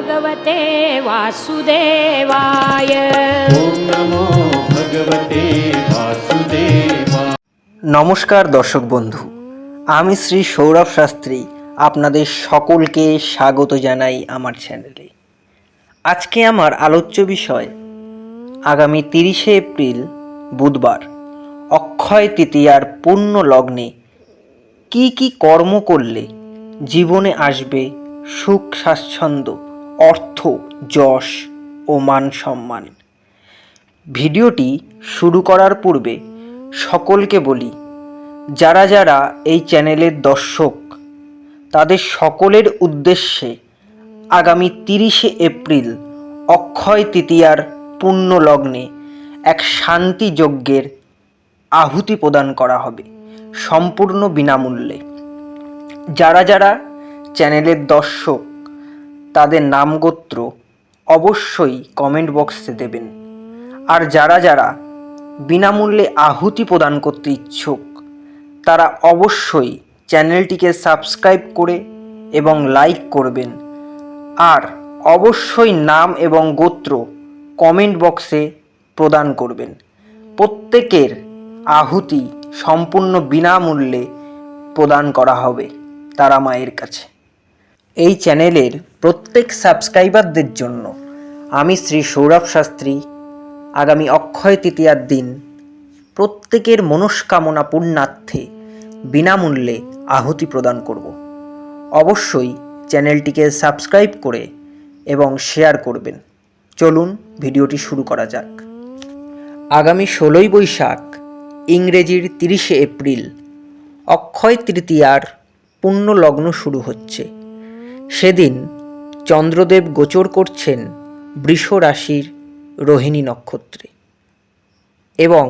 भगवते वासुदेवाय ॐ नमो भगवते वासुदेवा নমস্কার দর্শক বন্ধু আমি শ্রী সৌরভ শাস্ত্রী আপনাদের সকলকে স্বাগত জানাই আমার চ্যানেলে আজকে আমার আলোচ্য বিষয় আগামী তিরিশে এপ্রিল বুধবার অক্ষয় তৃতীয়ার পূর্ণ লগ্নে কি কি কর্ম করলে জীবনে আসবে সুখ স্বাচ্ছন্দ্য অর্থ, যশ ও মান সম্মান। ভিডিওটি শুরু করার পূর্বে সকলকে বলি, যারা যারা এই চ্যানেলের দর্শক, তাদের সকলের উদ্দেশ্যে আগামী তিরিশে এপ্রিল অক্ষয় তৃতীয়ার পূর্ণ লগ্নে এক শান্তি যজ্ঞের আহুতি প্রদান করা হবে সম্পূর্ণ বিনামূল্যে। যারা যারা চ্যানেলের দর্শক তাদের নামগোত্র অবশ্যই কমেন্ট বক্সে দেবেন। আর যারা যারা বিনামূল্যে আহুতি প্রদান করতে ইচ্ছুক, তারা অবশ্যই চ্যানেলটিকে সাবস্ক্রাইব করে এবং লাইক করবেন। আর অবশ্যই নাম এবং গোত্র কমেন্ট বক্সে প্রদান করবেন। প্রত্যেকের আহুতি সম্পূর্ণ বিনামূল্যে প্রদান করা হবে তারা মায়ের কাছে। এই চ্যানেলের প্রত্যেক সাবস্ক্রাইবারদের জন্য আমি শ্রী সৌরভ শাস্ত্রী, আগামী অক্ষয় তৃতীয়ার দিন প্রত্যেকের মনস্কামনা পূর্ণার্থে বিনামূল্যে আহুতি প্রদান করব। অবশ্যই চ্যানেলটিকে সাবস্ক্রাইব করে এবং শেয়ার করবেন। চলুন ভিডিওটি শুরু করা যাক। আগামী ষোলোই বৈশাখ, ইংরেজির তিরিশে এপ্রিল, অক্ষয় তৃতীয়ার পূর্ণ লগ্ন শুরু হচ্ছে। সেদিন চন্দ্রদেব গোচর করছেন বৃষ রাশির রোহিণী নক্ষত্রে। এবং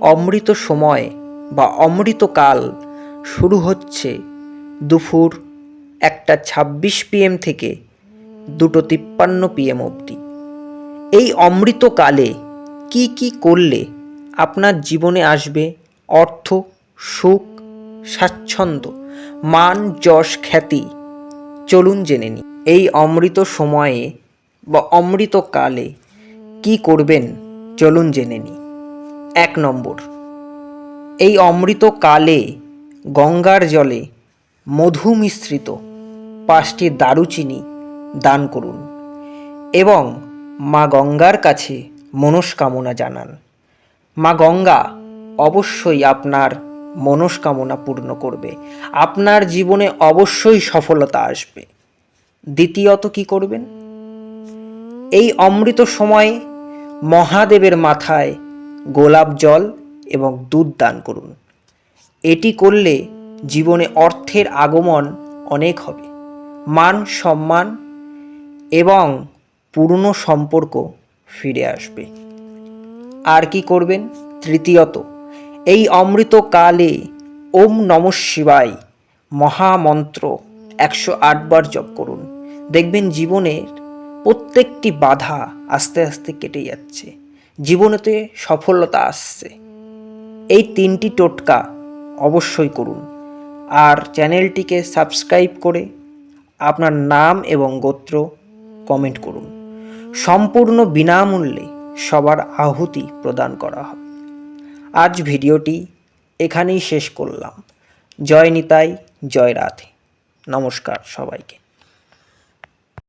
অমৃত সময় বা অমৃতকাল শুরু হচ্ছে দুপুর একটা ছাব্বিশ পিএম থেকে দুটো তিপ্পান্ন পিএম অবধি। এই অমৃতকালে কি কি করলে আপনার জীবনে আসবে অর্থ, সুখ, স্বাচ্ছন্দ্য, মান, যশ, খ্যাতি চলুন জেনে নিই এই অমৃত সময়ে বা অমৃতকালে কি করবেন? চলুন জেনে নিই এক নম্বর, এই অমৃতকালে গঙ্গার জলে মধু মিশ্রিত পাঁচটি দারুচিনি দান করুন এবং মা গঙ্গার কাছে মনস্কামনা জানান। মা গঙ্গা অবশ্যই আপনার মনস্কামনা পূর্ণ করবে। আপনার জীবনে অবশ্যই সফলতা আসবে। দ্বিতীয়ত কি করবেন? এই অমৃত সময়ে মহাদেবের মাথায় গোলাপ জল এবং দুধ দান করুন। এটি করলে জীবনে অর্থের আগমন অনেক হবে। মান সম্মান এবং পুরনো সম্পর্ক ফিরে আসবে। আর কি করবেন? তৃতীয়ত এই অমৃতকালে ওম নম শিবায় মহামন্ত্র একশো আটবার জপ করুন। দেখবেন জীবনের প্রত্যেকটি বাধা আস্তে আস্তে কেটে যাচ্ছে। জীবনেতে সফলতা আসছে। এই তিনটি টোটকা অবশ্যই করুন। আর চ্যানেলটিকে সাবস্ক্রাইব করে আপনার নাম এবং গোত্র কমেন্ট করুন। সম্পূর্ণ বিনামূল্যে সবার আহুতি প্রদান করা হবে। আজ ভিডিওটি এখানেই শেষ করলাম। জয় নিতাই জয় রাধে। নমস্কার সবাইকে।